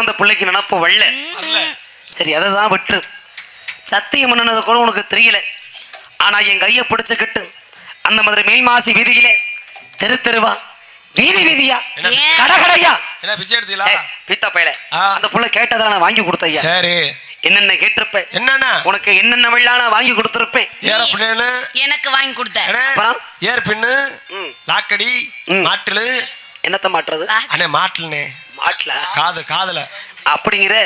அந்த பிள்ளைக்கு நினப்பு வரல. அல்ல சரி அதை தான் விட்டு சத்தியம் என்னது கூட உனக்கு தெரியல. ஆனா என் கையை பிடிச்சுக்கிட்டு அந்த மாதிரி மேல் மாசி வீதியில தெரு தெருவா வீதி வீதியா? கடகடையா என்ன பிச்சை எடுத்தீங்களா? பீத்தா பயல. அந்த புள்ள கேட்டதை நான் வாங்கி கொடுத்தையா சரி. என்னென்ன கேட்டிருப்பேன்? என்னண்ணா உனக்கு என்னென்ன வெள்ளா நான் வாங்கி கொடுத்துருப்பேன். ஏற பின்னு எனக்கு வாங்கி கொடுத்த. அப்புறம்? ஏர் பின்னு ம். லாக்கடி ம். மாட்டுலு என்னத்த மாட்டுறது? அண்ணே மாட்டுலண்ணே. மாட்டுல? காது காதுல. அப்படிங்கிற?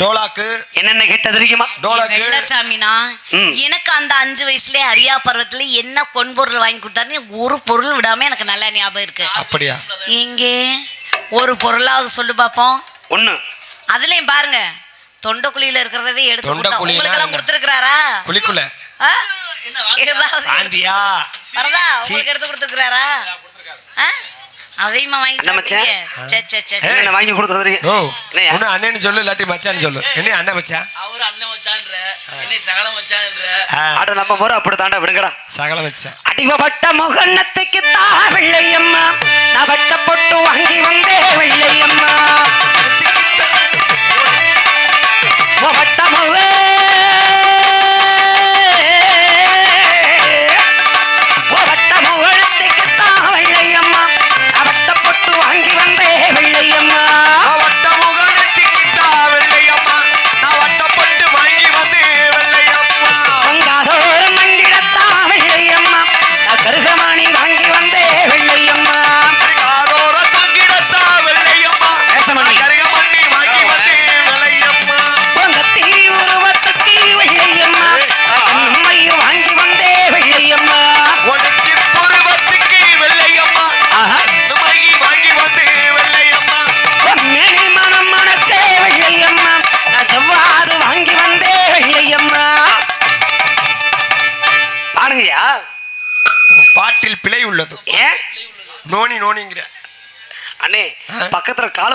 டோலாக்கு. என்னென்ன கேட்ட தெரியுமா? டோலாக்கு. வெள்ளச்சாமினா. எனக்கு அந்த அஞ்சு வயசுல அரியா பருவத்துல என்ன பொன் பொருள் வாங்கி கொடுத்தாருன்னு ஒரு பொருள் விடாம எனக்கு நல்லா ஞாபகம் இருக்கு. அப்படியா? இங்கே ஒரு பொருளாவது சொல்லு பாப்போம். ஒண்ணு. அதுலயும் பாருங்க. தொண்டைக்குழியில இருக்கிறதவே எடுத்து எல்லாம் என்ன? கொடுத்துருக்காரா குளிக்குள்ள ஏதாவது ஆந்தியா வரதா உங்களுக்கு எடுத்து கொடுத்துருக்காரா அதையுமா வாங்கி மச்சான்? சாப்பிட்டீங்க? சே, சே, சே, ஓ அண்ணன்னு சொல்லு இல்லாட்டி மச்சான்னு சொல்லு. என்ன அண்ணன் மச்சான் அவரு அண்ணன் என்னை நம்ம முறை அப்படி தாண்டா விடுங்கடா. சகல மச்சான் அடிவப்பட்ட முகன்னத்துக்கு தா வெள்ளையம்மா நான் வட்ட பொட்டு வாங்கி வந்தே வெள்ளையம்மா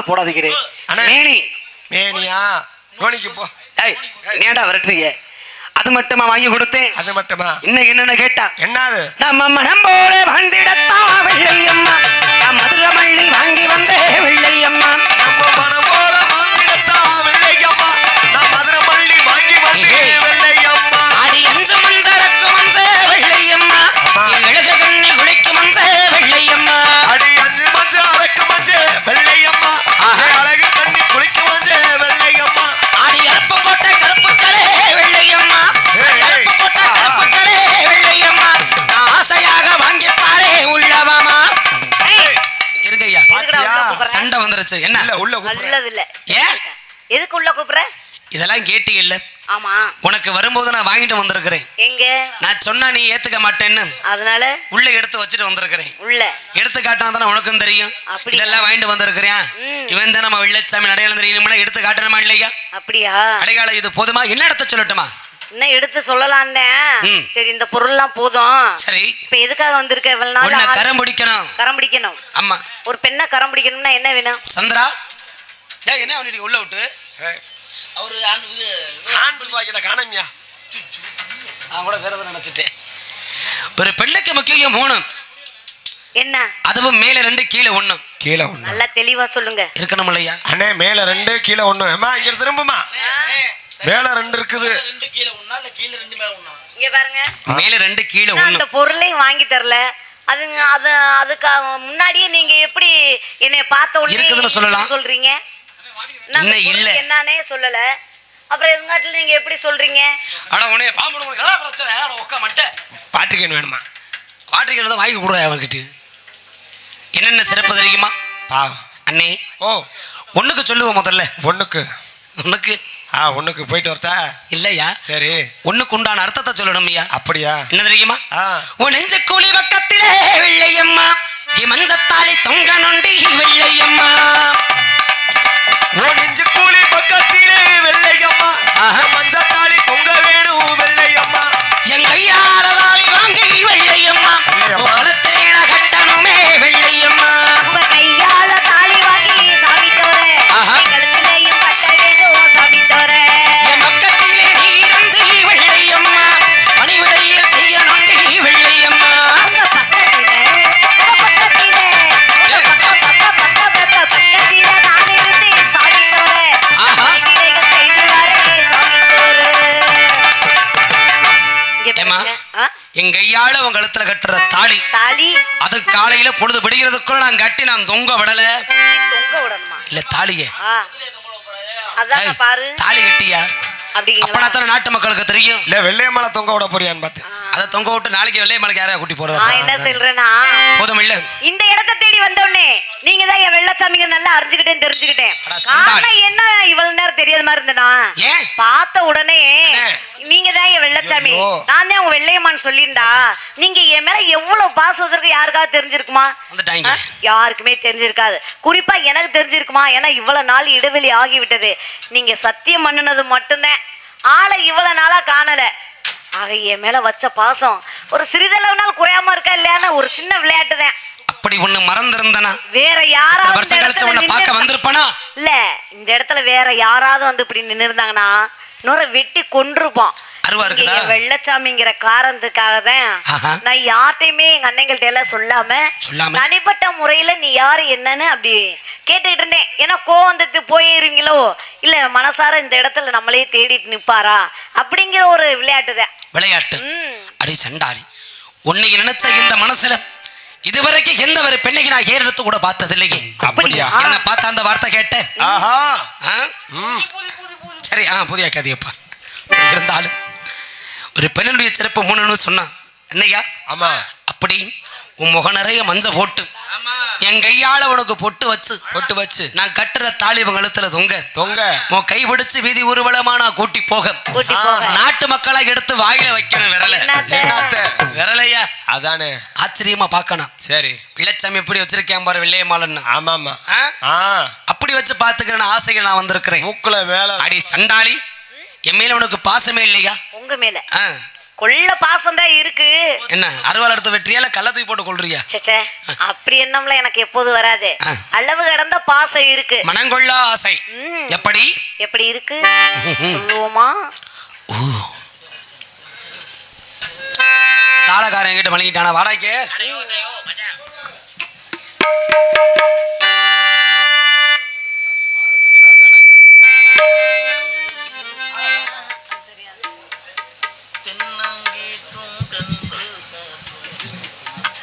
பக்கத்துல காலை போடாதீங்கடே அண்ணே. மேனி. மேனியா? நோனிக்கு போ. ஏய் நீடா விரட்டுறீங்க? அது மட்டுமா வாங்கி கொடுத்தேன்? அது மட்டுமா? என்னென்ன கேட்டா? என்னது? நம்ம மனம் போல வாழ்ந்திடத்தா வெள்ளையம்மா. நான் மதுரை மல்லி வாங்கி வந்தே நம்ம உள்ள நல்லது இல்ல ஏன் எதுக்கு உள்ள கூப்பிடுற? இதெல்லாம் கேட்டி இல்ல ஆமா. உனக்கு வரும்போது நான் வாங்கிட்டு வந்திருக்கிறேன். எங்க? நான் சொன்னா நீ ஏத்துக்க மாட்டேன்னு. அதனால? உள்ள எடுத்து வச்சுட்டு வந்திருக்கிறேன். உள்ள. எடுத்து காட்டினா தானே உனக்கும் தெரியும்? இதெல்லாம் வாங்கிட்டு வந்திருக்கிறேன். இவன் தான் நம்ம வெள்ளச்சாமி நடையாளம் தெரியுமா. எடுத்து காட்டணுமா இல்லையா? அப்படியா? அடையாளம் இது போதுமா? என்ன இடத்த சொல்லட்டுமா? இன்னும் எடுத்து சொல்லலான்னு. சரி இந்த பொருள்லாம் போதும். சரி. இப்ப எதுக்காக வந்திருக்க? இவ்வளவு நாள் கரம் பிடிக்கணும். கரம் பிடிக்கணும். ஆமா. ஒரு பெண்ணை கரம் பிடிக்கணும்னா என்ன வேணும்? சந்திரா? ஏய் என்ன பண்ணிட்டு உள்ள விட்டு. அவரு ஆண்டு இது ஹான்ஸ் பாக்கெட்ட காணமியா? நான் கூட வேற எதுவும் நினைச்சிட்டேன். ஒரு பெண்ணுக்கு முக்கியம் மூணு. என்ன? அதுவும் மேல ரெண்டு கீழே ஒண்ணு. கீழே ஒண்ணு. நல்லா தெளிவா சொல்லுங்க. இருக்கணும் இல்லையா? அண்ணே மேல ரெண்டு கீழே ஒண்ணு. அம்மா இங்க திரும்புமா? மேல ரெண்டு இருக்குது ரெண்டு கீழே ஒண்ணா? இல்ல கீழே ரெண்டு மேல ஒண்ணா? இங்க பாருங்க. மேல ரெண்டு கீழே ஒண்ணு. அந்த பொருளையும் வாங்கி தரல. அதுங்க அது அதுக்கு முன்னாடியே நீங்க எப்படி என்னை பார்த்த உடனே இருக்குதுன்னு சொல்லலாம். சொல்றீங்க? இன்னும் இல்ல. என்னன்னே சொல்லல. அப்புறம் எதுங்காட்டில் நீங்க எப்படி சொல்றீங்க? அட உனே பாம்பு உனக்கு எல்லாம் பிரச்சனை. அட உட்கா மாட்டேன் பாட்டுக்கேன் வேணுமா? வாட்டர் தான் வாங்கி கொடுற அவன்கிட்ட. என்னென்ன சிறப்பு தெரியுமா? பாவம் அண்ணே. ஓ. ஒண்ணுக்கு சொல்லுவோம் முதல்ல. ஒண்ணுக்கு. உனக்கு ஆ ஒண்ணுக்கு போயிட்டு வரட்டா? இல்லையா? சரி. ஒண்ணுக்கு உண்டான அர்த்தத்தை சொல்லணும் ஐயா. அப்படியா? என்ன தெரியுமா? ஆ. உன் நெஞ்ச கூலி பக்கத்திலே வெள்ளையம்மா. மஞ்சத்தாலி தொங்க நொண்டி வெள்ளையம்மா. ஓ நெஞ்சு கூலி பக்கத்திலே வெள்ளையம்மா ஆஹா. என் கையால உன் கழுத்துல கட்டுற தாலி. தாலி? அது காலையில பொழுது விடுகிறதுக்குள்ள நான் கட்டி நான் தொங்க விடல. தொங்க விடணுமா? இல்ல தாலியே. அதான் பாரு. தாலி கட்டியா? அப்படிங்களா? அப்பனா நாட்டு மக்களுக்கு தெரியும். இல்ல வெள்ளையம்மால தொங்க விட போறியான்னு பார்த்தேன் அதை தொங்க விட்டு நாளைக்கு வெள்ளை மலைக்கு யாரையா கூட்டி போறது? நான் என்ன சொல்றேன்னா போதும் இல்ல. இந்த இடத்தை தேடி வந்தோடனே நீங்க தான் என் வெள்ளச்சாமிங்க நல்லா அறிஞ்சுக்கிட்டேன் தெரிஞ்சுக்கிட்டேன். காரணம் என்ன இவ்வளவு நேரம் தெரியாத மாதிரி இருந்தனா? பார்த்த உடனே. நீங்க தான் என் வெள்ளச்சாமி. நான் தான் உங்க வெள்ளையம்மான்னு சொல்லியிருந்தா நீங்க என் மேல எவ்வளவு பாசம் வச்சிருக்க யாருக்காவது தெரிஞ்சிருக்குமா? யாருக்குமே தெரிஞ்சிருக்காது. குறிப்பா எனக்கு தெரிஞ்சிருக்குமா? ஏன்னா இவ்வளவு நாள் இடைவெளி ஆகிவிட்டது. நீங்க சத்தியம் பண்ணுனது மட்டும்தான். ஆளை இவ்வளவு நாளா காணல. ஆக என் மேல வச்ச பாசம் ஒரு சிறிதளவு நாள் குறையாம இருக்கா இல்லையான்னு ஒரு சின்ன விளையாட்டு தான் அப்படி ஒண்ணு மறந்திருந்தனா? வேற யாராவது வருஷம் கழிச்சு இடத்துல உன்னை பார்க்க நின்னு- வந்திருப்பனா? இல்ல இந்த இடத்துல வேற யாராவது வந்து இப்படி நின்று இருந்தாங்கன்னா நுர வெட்டி? என் வெள்ளச்சாமிங்கிற காரணத்துக்காக தான். நான் யார்ட்டையுமே எங்க அண்ணங்கள்ட்ட எல்லாம் சொல்லாம? தனிப்பட்ட முறையில நீ யாரு என்னன்னு அப்படி கேட்டுக்கிட்டு இருந்தேன். ஏன்னா கோவம் வந்துட்டு போயிருவீங்களோ? இல்ல மனசார இந்த இடத்துல நம்மளே தேடிட்டு நிப்பாரா? அப்படிங்கிற ஒரு விளையாட்டு தான். விளையாட்டு. அடி சண்டாளி. உன்னை நினைச்ச இந்த மனசுல இதுவரைக்கும் எந்த ஒரு பெண்ணைக்கு நான் ஏறெடுத்து கூட பார்த்தது இல்லையே அப்படியா? என்ன பார்த்த அந்த வார்த்தை கேட்ட ஆஹா. ஆ? ம். சரி ஆ புதிய கதையப்பா இருந்தாலும் ஒரு பெண்ணுடைய சிறப்பு மூணுன்னு சொன்னான் என்னையா ஆமா. அப்படி உன் முக நிறைய மஞ்ச போட்டு ஆமா. என் கையால உனக்கு பொட்டு வச்சு பொட்டு வச்சு. நான் கட்டுற தாலி கழுத்துல தொங்க. தொங்க. உன் கை பிடிச்சு வீதி ஊர்வலமா நான் கூட்டி போக. கூட்டி ஆ. போக. நாட்டு மக்களை எடுத்து வாயில வைக்கணும் விரல. விரலையா? அதானே. ஆச்சரியமா பார்க்கணும். சரி. வெள்ளச்சாமி எப்படி வச்சிருக்கேன் பாரு வெள்ளையம்மாளன்னு. ஆமா ஆமா அப்படி வச்சு பாத்துக்கிறேன் ஆசைகள் நான் வந்திருக்கிறேன். மூக்குல மேல அடி சண்டாளி என் மேல உனக்கு பாசமே இல்லையா? உங்க மேல. கொள்ள பாசம் தான் இருக்கு. என்ன அறுவாள் எடுத்து வெற்றியா இல்ல கள்ள தூக்கி போட்டு கொள்றியா ச்சே அப்படி எண்ணம்ல எனக்கு எப்போது வராது. அளவு கடந்த பாசம் இருக்கு. மனங்கொள்ளா ஆசை. எப்படி? எப்படி இருக்கு? சொல்லுவோமா? தாளக்காரன் கிட்ட மலங்கிட்டானா வாடாக்கே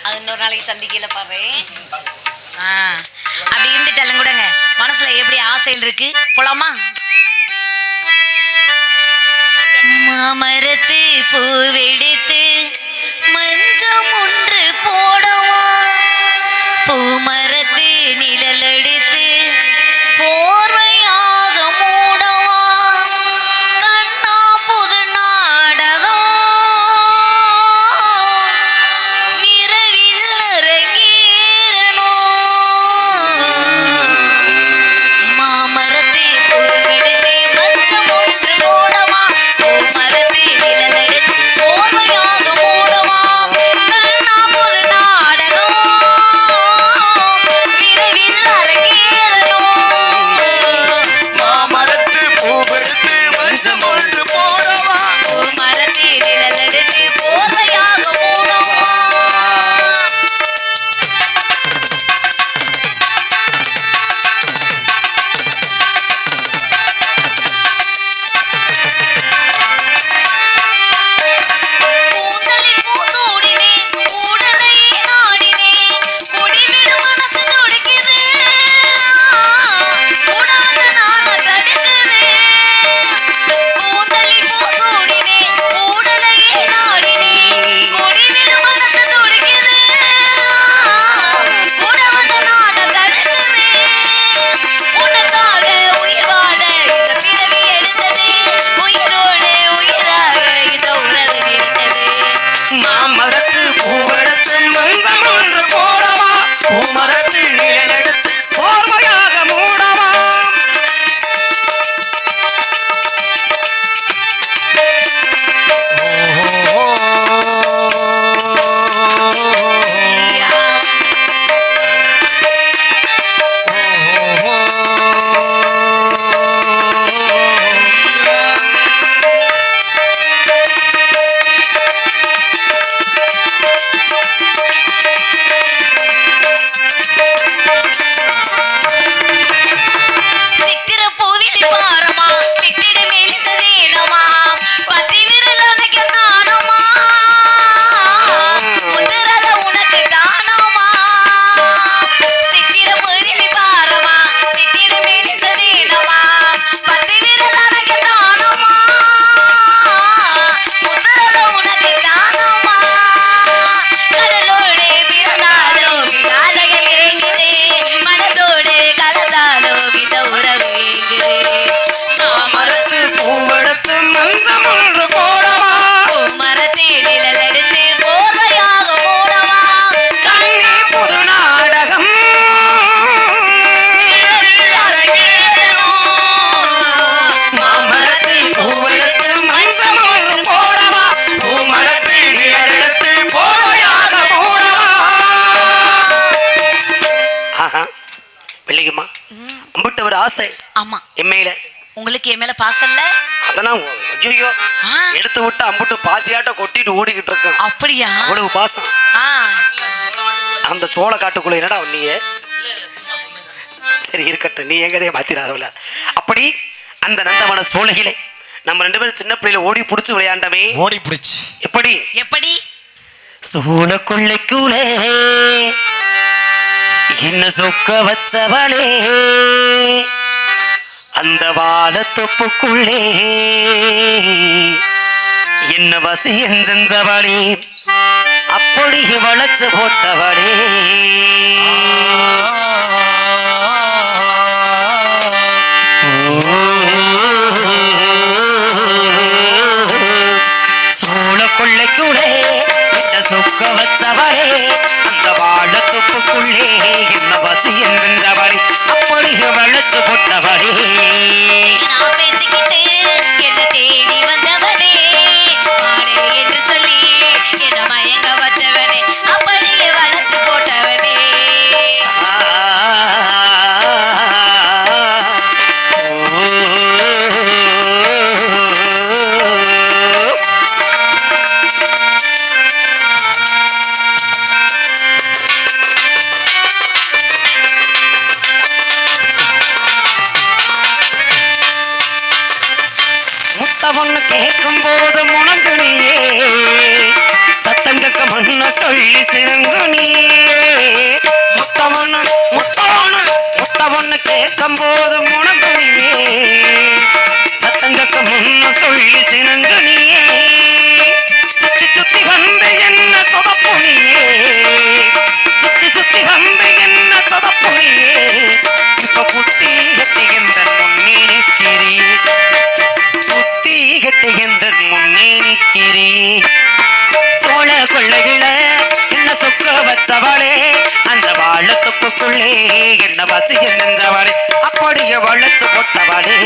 அது இன்னொரு நாளைக்கு சந்திக்கல பாரு ஆ அப்படி இருந்துட்டாலும் கூடங்க மனசுல எப்படி ஆசையில் இருக்கு? போலாமா? மாமரத்து பூவெடுத்து பூமரத்து நிழலடு ஆமா. எம்மையில உங்களுக்கு என் மேல பாசம் இல்ல? அதெல்லாம் ஐயோ. எடுத்து விட்டு அம்புட்டு பாசியாட்ட கொட்டிட்டு ஓடிக்கிட்டு இருக்கோம் அப்படியா? அவ்வளவு பாசம். அந்த சோள காட்டுக்குள்ள என்னடா நீங்க சரி இருக்கட்டும். நீ எங்கதே மாத்திராதவல அப்படி அந்த நந்தவன சோலையிலே நம்ம ரெண்டு பேரும் சின்ன பிள்ளையில ஓடி புடிச்சு விளையாண்டமே. ஓடி பிடிச்சு எப்படி? எப்படி? சூழ கொள்ளைக்குள்ளே. என்ன சொக்க வச்சவளே. அந்த வானத்தொப்புக்குள்ளே என்ன வசியம் செஞ்சவளே அப்படி வளைச்சு போட்டவளே. சூழ கொள்ளைக்குள்ளே என்ன சொக்க வச்சவரே அந்த வாழத்துப்புக்குள்ளே என்ன வசியம் நின்றவரே அப்படி வளைச்சு போட்டவரே சத்தங்கக்க சொல்லி சிறங்குனியே முத்தவன்னு முத்தவன்னு முத்தவன்னு கேட்கும் போது முணங்குனியே சத்தங்கக்க முன்னு சொல்லி சிறங்குனியே சுத்தி சுத்தி வந்து என்ன சொதப்புனியே சுத்தி சுத்தி வந்து என்ன சொதப்புனியே இப்ப புத்தி கட்டுகின்ற எந்த முன்னே நிற்கிறேன் புத்தி கட்டி முன்னே நிற்கிறேன் சோழ கொள்ளையில என்ன சொக்க வச்சவளே? அந்த வாழத்துப்புக்குள்ளே என்ன வசிய நின்றவளே? அப்படியே வளைச்சு போட்டவளே.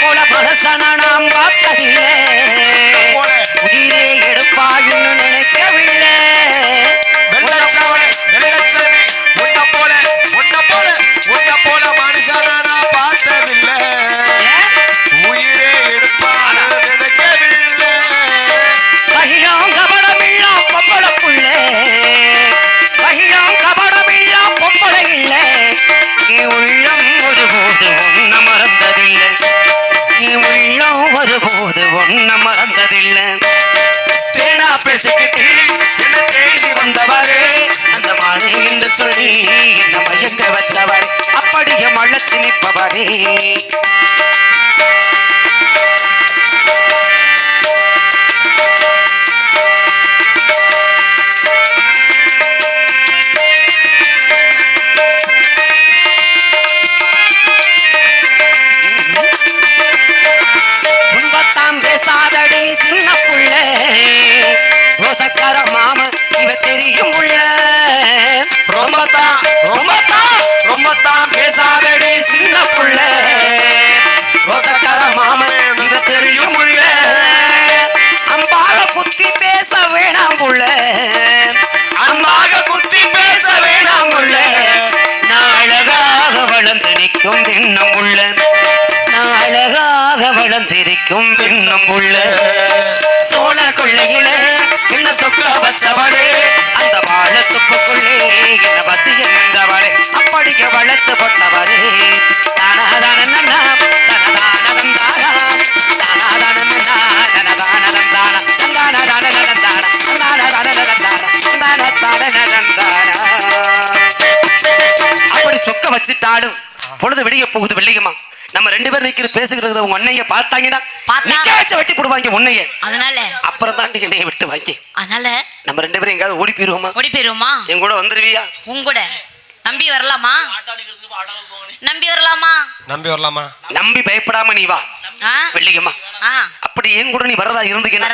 போல மனசன நாம் பார்த்ததில்லை போல. உயிரே எடுப்பாயுன்னு நினைக்கவில்லை রে குத்தி பேச வேணாம் புள்ள அன்பாக குத்தி பேச வேணாம் புள்ள நாளகாக வளர்ந்து நிற்கும் தின்னம் உள்ள நாளகாக வளர்ந்திருக்கும் பின்னம் உள்ள சோழ கொள்ளையில என்ன சொக்க வச்சவளே? அந்த வாழ துப்புக்குள்ளே என்ன வசிய நின்றவளே அப்படியே வளைச்சு கொண்டவரே சொக்க வச்சுட்டாலும் பொழுது விடிய போகுது வெள்ளியம்மா நம்ம ரெண்டு பேரும் நிக்கிற பேசுகிறது உங்க அண்ணைய பார்த்தாங்கன்னா பார்த்தா? நிக்க வச்சு வெட்டி போடுவாங்க உன்னைய. அதனால? அப்புறம் தாண்டி என்னைய விட்டு வாங்கி. அதனால? நம்ம ரெண்டு பேரும் எங்கேயாவது ஓடி போயிருவோமா? ஓடி போயிருவோமா? என் கூட வந்துருவியா? உன் கூட. நம்பி வரலாமா? நம்பி வரலாமா? நம்பி வரலாமா? நம்பி பயப்படாம நீ வா. வெள்ளியம்மா அப்படி என் கூட நீ வரதா இருந்தீங்கன்னா?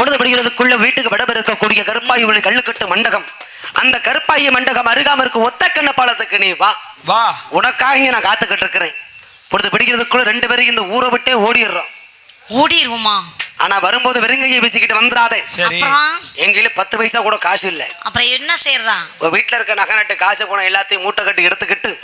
பொழுது விடுகிறதுக்குள்ள வீட்டுக்கு விடபெற இருக்கக்கூடிய கருப்பாயுடைய கல்லுக்கட்டு மண்டகம். அந்த கருப்பாயி மண்டகம் அருகாம இருக்க ஒத்த கண்ண பாலத்துக்கு நீ வா. வா. உனக்காக இங்க நான் காத்துக்கிட்டு இருக்கிறேன் பொழுது பிடிக்கிறதுக்குள்ள ரெண்டு பேரும் இந்த ஊரை விட்டே ஓடிடுறோம். ஓடிடுவோமா? ஆனா வரும்போது வெறுங்கையை பேசிக்கிட்டு வந்துடாதே சரி. எங்கிட்ட பத்து பைசா கூட காசு இல்ல. அப்புறம் என்ன செய்யறதா? உங்க வீட்டுல இருக்க நகை நட்டு காசு போன எல்லாத்தையும் மூட்டை கட்டி எடுத்துக்கிட்டு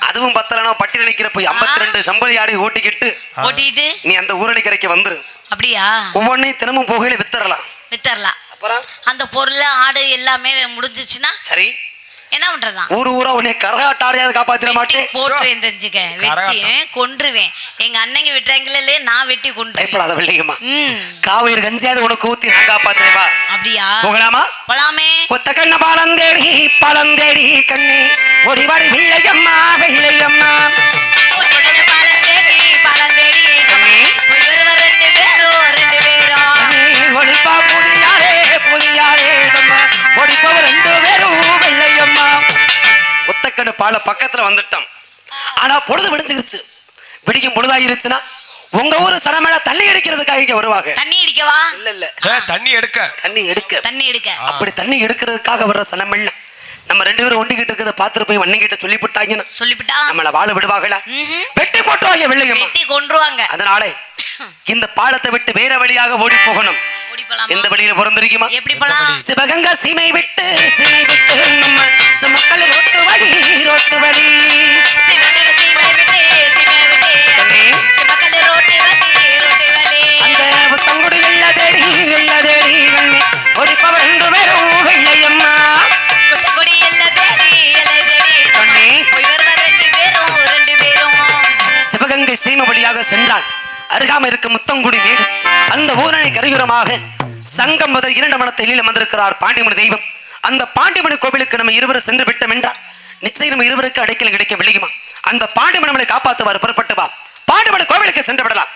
அதுவும் பத்தலனா பட்டியல் நிக்கிற போய் ஐம்பத்தி ரெண்டு சம்பளி ஆடி ஓட்டிக்கிட்டு ஓட்டிட்டு நீ அந்த ஊரணிக்கரைக்கு வந்துரு. அப்படியா? ஒவ்வொன்றையும் தினமும் போகையில வித்தரலாம். வித்தரலாம். அப்புறம்? அந்த பொருள் ஆடு எல்லாமே முடிஞ்சிச்சுன்னா? சரி. என்ன பண்றதா ஊரு ஊரா உன்னை கரகாட்டாடையாவது காப்பாத்திர வெட்டி மாட்டேன். போட்டுருவேன் தெரிஞ்சுக்க. வெட்டி கரகாட்டம். கொன்றுவேன். எங்க அண்ணங்க விட்டாங்களே நான் வெட்டி கொன்றுவேன். பயப்படாத வெள்ளையம்மா. ம். காவேரி கஞ்சியாவது உனக்கு ஊத்தி நான் காப்பாத்துறேன் வா. அப்படியா? போகலாமா? போலாமே. ஒத்த கண்ண. பாலந்தேடி பாலந்தேடி கண்ணி. பாலம் தேடி, போய் வருவ ரெண்டு பேரும், வெள்ளையம்மா ஒத்தக்கண்ணு பால பக்கத்துல வந்துட்டோம் ஆனா பொழுது விடிஞ்சிருச்சு. விடிக்கும் பொழுதாயிருச்சுன்னா உங்க ஊரு சனமேல தண்ணி அடிக்கிறதுக்காக இங்க வருவாங்க. தண்ணி அடிக்கவா? இல்ல இல்ல. ஏ, தண்ணி எடுக்க. தண்ணி எடுக்க. தண்ணி எடுக்க. அப்படி தண்ணி எடுக்கிறதுக்காக வர்ற சனமெல்ல. நம்ம ரெண்டு பேரும் ஒண்டிக்கிட்டு இருக்கிறத பார்த்துட்டு போய் வண்ணிக்கிட்ட சொல்லிவிட்டாங்கன்னா சொல்லிவிட்டா நம்மள வாழ விடுவாங்களா. வெட்டி போட்டுவாங்க வெள்ளையம்மா வெட்டி கொன்றுவாங்க. அதனாலே இந்த பாலத்தை விட்டு வேற வழியாக ஓடி போகணும்? எந்த வழியில பிறந்திருக்குமா? எப்படி போலாம்? சிவகங்கா சீமை விட்டு சீமை விட்டு நம்ம சுமக்கல் ரோட்டு வழி ரோட்டு வழி. சிவகங்கை சீமை வழியாக சென்றால் அருகாம இருக்கும் முத்தங்குடி வீடு. அந்த ஊரணி கரையுரமாக சங்கம் முதல் இரண்டு மனத்தை எழில வந்திருக்கிறார் பாண்டியமணி தெய்வம். அந்த பாண்டியமணி கோவிலுக்கு நம்ம இருவரும் சென்று விட்டோம் என்றால் நிச்சயம் நம்ம இருவருக்கு அடைக்கல் கிடைக்க விளையுமா? அந்த பாண்டியமணி நம்மளை காப்பாற்றுவார் புறப்பட்டு வா பாண்டியமணி கோவிலுக்கு சென்று விடலாம்.